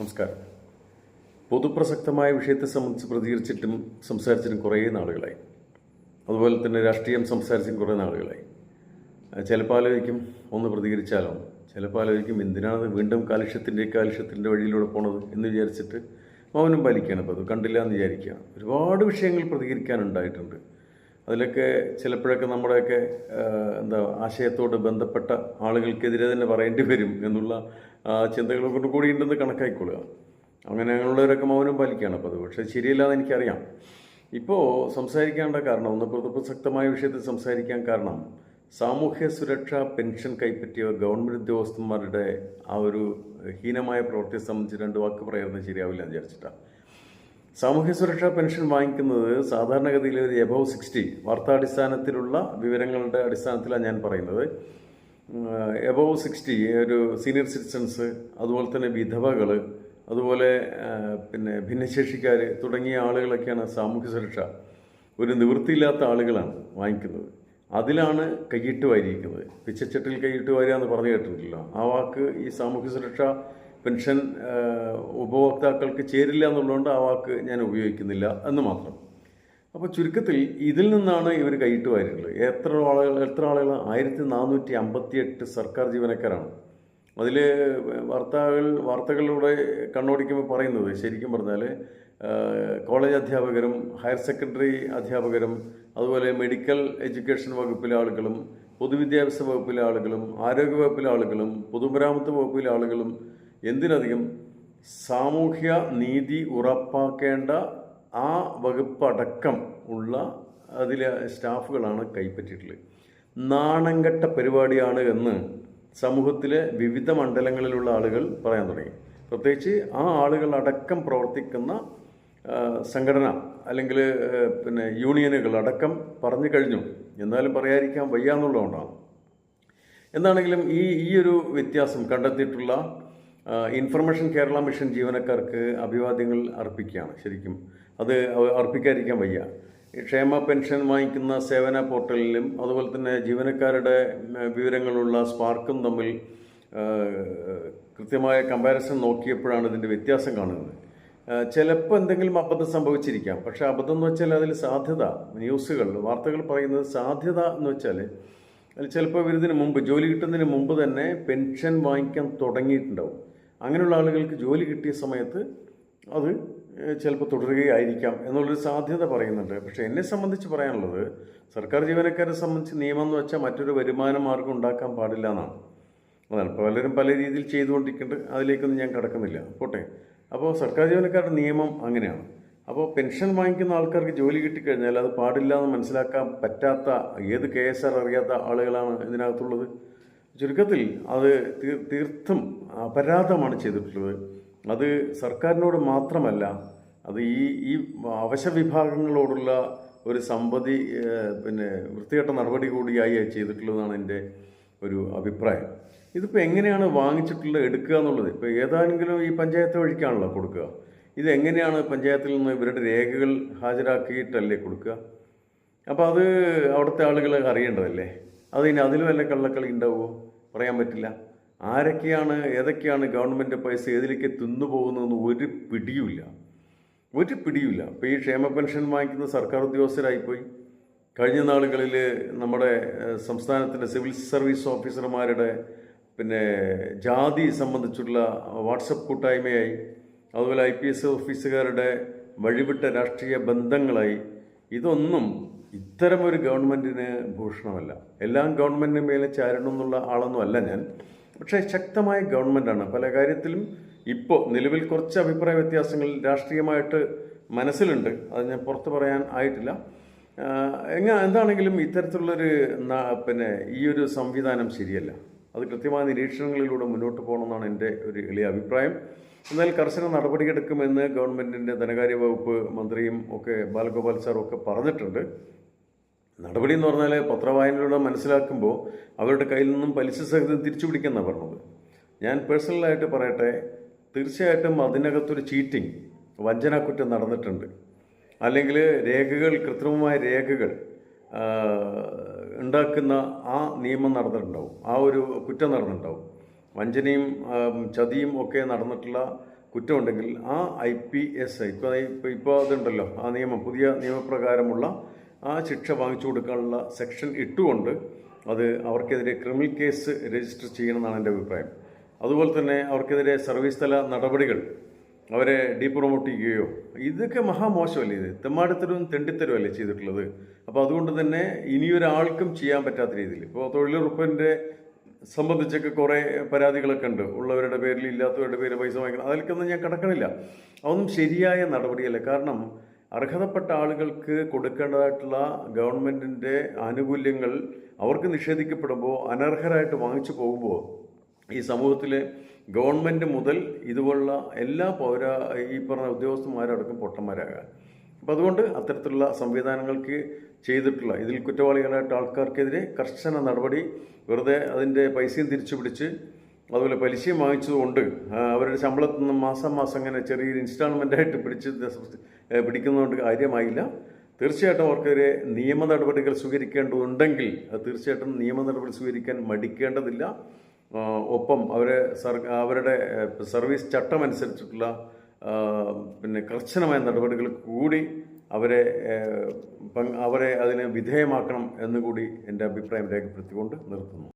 നമസ്കാരം. പൊതുപ്രസക്തമായ വിഷയത്തെ സംബന്ധിച്ച് പ്രതികരിച്ചിട്ടും സംസാരിച്ചിട്ടും കുറേ നാളുകളായി. അതുപോലെ തന്നെ രാഷ്ട്രീയം സംസാരിച്ചും കുറേ നാളുകളായി. ചിലപ്പോൾ ആലോചിക്കും ഒന്ന് പ്രതികരിച്ചാലോ? ചിലപ്പോൾ ആലോചിക്കും എന്തിനാണ് വീണ്ടും കാലുഷ്യത്തിന്റെ കാലുഷ്യത്തിന്റെ വഴിയിലൂടെ പോണത് എന്ന് വിചാരിച്ചിട്ട് മൗനം പാലിക്കുകയാണ്. അപ്പോൾ അത് കണ്ടില്ല എന്ന് വിചാരിക്കുകയാണ്. ഒരുപാട് വിഷയങ്ങൾ പ്രതികരിക്കാനുണ്ടായിട്ടുണ്ട്. അതിലൊക്കെ ചിലപ്പോഴൊക്കെ നമ്മുടെയൊക്കെ എന്താ ആശയത്തോട് ബന്ധപ്പെട്ട ആളുകൾക്കെതിരെ തന്നെ പറയേണ്ടി വരും എന്നുള്ള ചിന്തകളൊക്കെ കൂടി ഉണ്ടെന്ന് കണക്കാക്കിക്കൊള്ളുക. അങ്ങനെ അങ്ങനെയുള്ളവരൊക്കെ മൗനം പാലിക്കുകയാണ് അത്. പക്ഷേ ശരിയല്ലാന്ന് എനിക്കറിയാം. ഇപ്പോൾ സംസാരിക്കേണ്ട കാരണം ഒന്ന് ശക്തമായ വിഷയത്തിൽ സംസാരിക്കാൻ കാരണം സാമൂഹ്യ സുരക്ഷാ പെൻഷൻ കൈപ്പറ്റിയ ഗവൺമെന്റ് ഉദ്യോഗസ്ഥന്മാരുടെ ആ ഒരു ഹീനമായ പ്രവൃത്തിയെ സംബന്ധിച്ച് രണ്ട് വാക്ക് പറയുന്നത് ശരിയാവില്ല എന്ന് വിചാരിച്ചിട്ടാണ് സാമൂഹ്യ സുരക്ഷാ പെൻഷൻ വാങ്ങിക്കുന്നത് സാധാരണഗതിയിൽ ഒരു എബവ് സിക്സ്റ്റി വാർത്താടിസ്ഥാനത്തിലുള്ള വിവരങ്ങളുടെ അടിസ്ഥാനത്തിലാണ് ഞാൻ പറയുന്നത്. എബവ് സിക്സ്റ്റി ഒരു സീനിയർ സിറ്റിസൺസ് അതുപോലെ തന്നെ വിധവകൾ അതുപോലെ പിന്നെ ഭിന്നശേഷിക്കാർ തുടങ്ങിയ ആളുകളൊക്കെയാണ് സാമൂഹ്യ സുരക്ഷ. ഒരു നിവൃത്തിയില്ലാത്ത ആളുകളാണ് വാങ്ങിക്കുന്നത്. അതിലാണ് കൈയിട്ട് വാരിയിരിക്കുന്നത്. പിച്ചച്ചട്ടിൽ കൈയിട്ട് വാരുക എന്ന് പറഞ്ഞു കേട്ടിട്ടില്ല ആ വാക്ക് ഈ സാമൂഹ്യ സുരക്ഷാ പെൻഷൻ ഉപഭോക്താക്കൾക്ക് ചേരില്ല എന്നുള്ളതുകൊണ്ട് ആ വാക്ക് ഞാൻ ഉപയോഗിക്കുന്നില്ല എന്ന് മാത്രം. അപ്പോൾ ചുരുക്കത്തിൽ ഇതിൽ നിന്നാണ് ഇവർ കൈയിട്ട് വാരിയിട്ടുള്ളത്. എത്ര ആളുകൾ എത്ര ആളുകൾ? ആയിരത്തി നാനൂറ്റി അമ്പത്തി എട്ട് സർക്കാർ ജീവനക്കാരാണ്. അതിൽ വാർത്തകൾ വാർത്തകളിലൂടെ കണ്ണോടിക്കുമ്പോൾ പറയുന്നത് ശരിക്കും പറഞ്ഞാൽ കോളേജ് അധ്യാപകരും ഹയർ സെക്കൻഡറി അധ്യാപകരും അതുപോലെ മെഡിക്കൽ എഡ്യൂക്കേഷൻ വകുപ്പിലെ ആളുകളും പൊതുവിദ്യാഭ്യാസ വകുപ്പിലെ ആളുകളും ആരോഗ്യ വകുപ്പിലെ ആളുകളും പൊതുമരാമത്ത് വകുപ്പിലെ ആളുകളും എന്തിനധികം സാമൂഹ്യ നീതി ഉറപ്പാക്കേണ്ട ആ വകുപ്പ് അടക്കം ഉള്ള അതിലെ സ്റ്റാഫുകളാണ് കൈപ്പറ്റിയിട്ടുള്ളത്. നാണംകെട്ട പരിപാടിയാണ് എന്ന് സമൂഹത്തിലെ വിവിധ മണ്ഡലങ്ങളിലുള്ള ആളുകൾ പറയാൻ തുടങ്ങി. പ്രത്യേകിച്ച് ആ ആളുകൾ അടക്കം പ്രവർത്തിക്കുന്ന സംഘടന അല്ലെങ്കിൽ പിന്നെ യൂണിയനുകൾ അടക്കം പറഞ്ഞു കഴിഞ്ഞു. എന്നാലും പറയാതിരിക്കാൻ വയ്യാന്നുള്ളതുകൊണ്ടാണ് എന്താണെങ്കിലും ഈ ഈ ഒരു വ്യത്യാസം കണ്ടെത്തിയിട്ടുള്ള ഇൻഫർമേഷൻ കേരള മിഷൻ ജീവനക്കാർക്ക് അഭിവാദ്യങ്ങൾ അർപ്പിക്കുകയാണ്. ശരിക്കും അത് അർപ്പിക്കാതിരിക്കാൻ വയ്യ. ക്ഷേമ പെൻഷൻ വാങ്ങിക്കുന്ന സേവന പോർട്ടലിലും അതുപോലെ തന്നെ ജീവനക്കാരുടെ വിവരങ്ങളുള്ള സ്പാർക്കും തമ്മിൽ കൃത്യമായ കമ്പാരിസൺ നോക്കിയപ്പോഴാണ് ഇതിന്റെ വ്യത്യാസം കാണുന്നത്. ചിലപ്പോൾ എന്തെങ്കിലും അബദ്ധം സംഭവിച്ചിരിക്കാം. പക്ഷേ അബദ്ധം എന്ന് വെച്ചാൽ അതിൽ സാധ്യത ന്യൂസുകൾ വാർത്തകൾ പറയുന്നത് സാധ്യത എന്ന് വെച്ചാൽ അതിൽ ചിലപ്പോൾ ഇവരിതിന് മുമ്പ് ജോലി കിട്ടുന്നതിന് മുമ്പ് തന്നെ പെൻഷൻ വാങ്ങിക്കാൻ തുടങ്ങിയിട്ടുണ്ടാവും. അങ്ങനെയുള്ള ആളുകൾക്ക് ജോലി കിട്ടിയ സമയത്ത് അത് ചിലപ്പോൾ തുടരുകയായിരിക്കാം എന്നുള്ളൊരു സാധ്യത പറയുന്നുണ്ട്. പക്ഷേ എന്നെ സംബന്ധിച്ച് പറയാനുള്ളത് സർക്കാർ ജീവനക്കാരെ സംബന്ധിച്ച് നിയമം എന്ന് വെച്ചാൽ മറ്റൊരു വരുമാന മാർഗം ഉണ്ടാക്കാൻ പാടില്ല എന്നാണ്. അതാണ് ഇപ്പോൾ പലരും പല രീതിയിൽ ചെയ്തുകൊണ്ടിരിക്കുന്നുണ്ട്. അതിലേക്കൊന്നും ഞാൻ കിടക്കുന്നില്ല. പോട്ടെ. അപ്പോൾ സർക്കാർ ജീവനക്കാരുടെ നിയമം അങ്ങനെയാണ്. അപ്പോൾ പെൻഷൻ വാങ്ങിക്കുന്ന ആൾക്കാർക്ക് ജോലി കിട്ടിക്കഴിഞ്ഞാൽ അത് പാടില്ല എന്ന് മനസ്സിലാക്കാൻ പറ്റാത്ത ഏത് കെ എസ് ആർ അറിയാത്ത ആളുകളാണ് ഇതിനകത്തുള്ളത്. ചുരുക്കത്തിൽ അത് തീർ- തീർത്തും അപരാധമാണ് ചെയ്തിട്ടുള്ളത്. അത് സർക്കാരിനോട് മാത്രമല്ല അത് ഈ ഈ അവശ വിഭാഗങ്ങളോടുള്ള ഒരു സമ്പതി പിന്നെ വൃത്തികെട്ട നടപടി കൂടിയായി ചെയ്തിട്ടുള്ളതാണ് എന്റെ ഒരു അഭിപ്രായം. ഇതിപ്പോൾ എങ്ങനെയാണ് വാങ്ങിച്ചിട്ടുള്ളത് എടുക്കുക എന്നുള്ളത്? ഇപ്പോൾ ഏതാണെങ്കിലും ഈ പഞ്ചായത്ത് വഴിക്കാണല്ലോ കൊടുക്കുക. ഇത് എങ്ങനെയാണ് പഞ്ചായത്തിൽ നിന്ന് ഇവരുടെ രേഖകൾ ഹാജരാക്കിയിട്ടല്ലേ കൊടുക്കുക? അപ്പോൾ അത് അവിടുത്തെ ആളുകൾ അറിയേണ്ടതല്ലേ? അതിന് അതിൽ വല്ല കള്ളക്കളി ഉണ്ടാവുമോ പറയാൻ പറ്റില്ല. ആരൊക്കെയാണ് ഏതൊക്കെയാണ് ഗവൺമെന്റ് പൈസ ഏതിലേക്ക് തിന്നുപോകുന്നതെന്ന് ഒരു പിടിയുമില്ല. ഒരു പിടിയുമില്ല. ഇപ്പോൾ ഈ ക്ഷേമ പെൻഷൻ വാങ്ങിക്കുന്ന സർക്കാർ ഉദ്യോഗസ്ഥരായിപ്പോയി. കഴിഞ്ഞ നാളുകളിൽ നമ്മുടെ സംസ്ഥാനത്തിന്റെ സിവിൽ സർവീസ് ഓഫീസർമാരുടെ പിന്നെ ജാതി സംബന്ധിച്ചുള്ള വാട്സപ്പ് കൂട്ടായ്മയായി. അതുപോലെ ഐ പി എസ് ഓഫീസുകാരുടെ വഴിവിട്ട രാഷ്ട്രീയ ബന്ധങ്ങളായി. ഇതൊന്നും ഇത്തരം ഒരു ഗവൺമെന്റിന് ഭൂഷണമല്ല. എല്ലാം ഗവൺമെന്റിന് മേലെ ചാരണം എന്നുള്ള ആളൊന്നും അല്ല ഞാൻ. പക്ഷേ ശക്തമായ ഗവൺമെന്റാണ് പല കാര്യത്തിലും ഇപ്പോൾ നിലവിൽ കുറച്ച് അഭിപ്രായ വ്യത്യാസങ്ങൾ രാഷ്ട്രീയമായിട്ട് മനസ്സിലുണ്ട്. അത് ഞാൻ പുറത്ത് പറയാൻ ആയിട്ടില്ല. എങ്ങനെ എന്താണെങ്കിലും ഇത്തരത്തിലുള്ളൊരു പിന്നെ ഈ ഒരു സംവിധാനം ശരിയല്ല. അത് കൃത്യമായ നിരീക്ഷണങ്ങളിലൂടെ മുന്നോട്ട് പോകണമെന്നാണ് എന്റെ ഒരു എളിയ അഭിപ്രായം. എന്നാൽ കർശന നടപടിയെടുക്കുമെന്ന് ഗവൺമെന്റിന്റെ ധനകാര്യ വകുപ്പ് മന്ത്രിയും ഒക്കെ ബാലഗോപാൽ സാറും ഒക്കെ പറഞ്ഞിട്ടുണ്ട്. നടപടി എന്ന് പറഞ്ഞാൽ പത്രവായനയിലൂടെ മനസ്സിലാക്കുമ്പോൾ അവരുടെ കയ്യിൽ നിന്നും പലിശ സഹിതം തിരിച്ചു പിടിക്കുന്ന പറഞ്ഞത്. ഞാൻ പേഴ്സണലായിട്ട് പറയട്ടെ തീർച്ചയായിട്ടും അതിനകത്തൊരു ചീറ്റിംഗ് വഞ്ചനാക്കുറ്റം നടന്നിട്ടുണ്ട്. അല്ലെങ്കിൽ രേഖകൾ കൃത്രിമമായ രേഖകൾ ഉണ്ടാക്കുന്ന ആ നിയമം നടന്നിട്ടുണ്ടാവും. ആ ഒരു കുറ്റം നടന്നിട്ടുണ്ടാവും. വഞ്ചനയും ചതിയും ഒക്കെ നടന്നിട്ടുള്ള കുറ്റമുണ്ടെങ്കിൽ ആ ഐ പി എസ് ഇപ്പോൾ ഇപ്പോൾ ഇപ്പോൾ അതുണ്ടല്ലോ ആ നിയമം പുതിയ നിയമപ്രകാരമുള്ള ആ ശിക്ഷ വാങ്ങിച്ചു കൊടുക്കാനുള്ള സെക്ഷൻ ഇട്ടുകൊണ്ട് അത് അവർക്കെതിരെ ക്രിമിനൽ കേസ് രജിസ്റ്റർ ചെയ്യണമെന്നാണ് എന്റെ അഭിപ്രായം. അതുപോലെ തന്നെ അവർക്കെതിരെ സർവീസ് തല നടപടികൾ അവരെ ഡീപ്രൊമോട്ട് ചെയ്യുകയോ ഇതൊക്കെ മഹാമോശമല്ലേ ഇത്? തെമ്മാടിത്തരവും തെണ്ടിത്തരവും ചെയ്തിട്ടുള്ളത്? അപ്പോൾ അതുകൊണ്ട് തന്നെ ഇനിയൊരാൾക്കും ചെയ്യാൻ പറ്റാത്ത രീതിയിൽ. ഇപ്പോൾ തൊഴിലുറപ്പിന്റെ സംബന്ധിച്ചൊക്കെ കുറേ പരാതികളൊക്കെ ഉണ്ട്. ഉള്ളവരുടെ പേരിൽ ഇല്ലാത്തവരുടെ പേര് പൈസ വാങ്ങിക്കണം. അതിലേക്കൊന്നും ഞാൻ കിടക്കണില്ല. അതൊന്നും ശരിയായ നടപടിയല്ല. കാരണം അർഹതപ്പെട്ട ആളുകൾക്ക് കൊടുക്കേണ്ടതായിട്ടുള്ള ഗവൺമെന്റിന്റെ ആനുകൂല്യങ്ങൾ അവർക്ക് നിഷേധിക്കപ്പെടുമ്പോൾ അനർഹരായിട്ട് വാങ്ങിച്ചു പോകുമ്പോൾ ഈ സമൂഹത്തിലെ ഗവൺമെന്റ് മുതൽ ഇതുപോലുള്ള എല്ലാ പൗര ഈ പറഞ്ഞ ഉദ്യോഗസ്ഥന്മാരടക്കം പൊട്ടന്മാരാകാം അപ്പം അതുകൊണ്ട് അത്തരത്തിലുള്ള സംവിധാനങ്ങൾക്ക് ചെയ്തിട്ടുള്ള ഇതിൽ കുറ്റവാളികളായിട്ട് ആൾക്കാർക്കെതിരെ കർശന നടപടി വെറുതെ അതിന്റെ പൈസയും തിരിച്ചു പിടിച്ച് അതുപോലെ പലിശയും വാങ്ങിച്ചതുകൊണ്ട് അവരുടെ ശമ്പളത്തിൽ നിന്ന് മാസം മാസം അങ്ങനെ ചെറിയൊരു ഇൻസ്റ്റാൾമെന്റ് ആയിട്ട് പിടിച്ച് പിടിക്കുന്നതുകൊണ്ട് കാര്യമായില്ല. തീർച്ചയായിട്ടും അവർക്കെതിരെ നിയമ നടപടികൾ സ്വീകരിക്കേണ്ടതുണ്ടെങ്കിൽ തീർച്ചയായിട്ടും നിയമ നടപടി സ്വീകരിക്കാൻ മടിക്കേണ്ടതില്ല. ഒപ്പം അവരെ അവരുടെ സർവീസ് ചട്ടം അനുസരിച്ചിട്ടുള്ള പിന്നെ കർശനമായ നടപടികൾ കൂടി അവരെ അവരെ അതിന് വിധേയമാക്കണം എന്നുകൂടി എന്റെ അഭിപ്രായം രേഖപ്പെടുത്തിക്കൊണ്ട് നിർത്തുന്നു.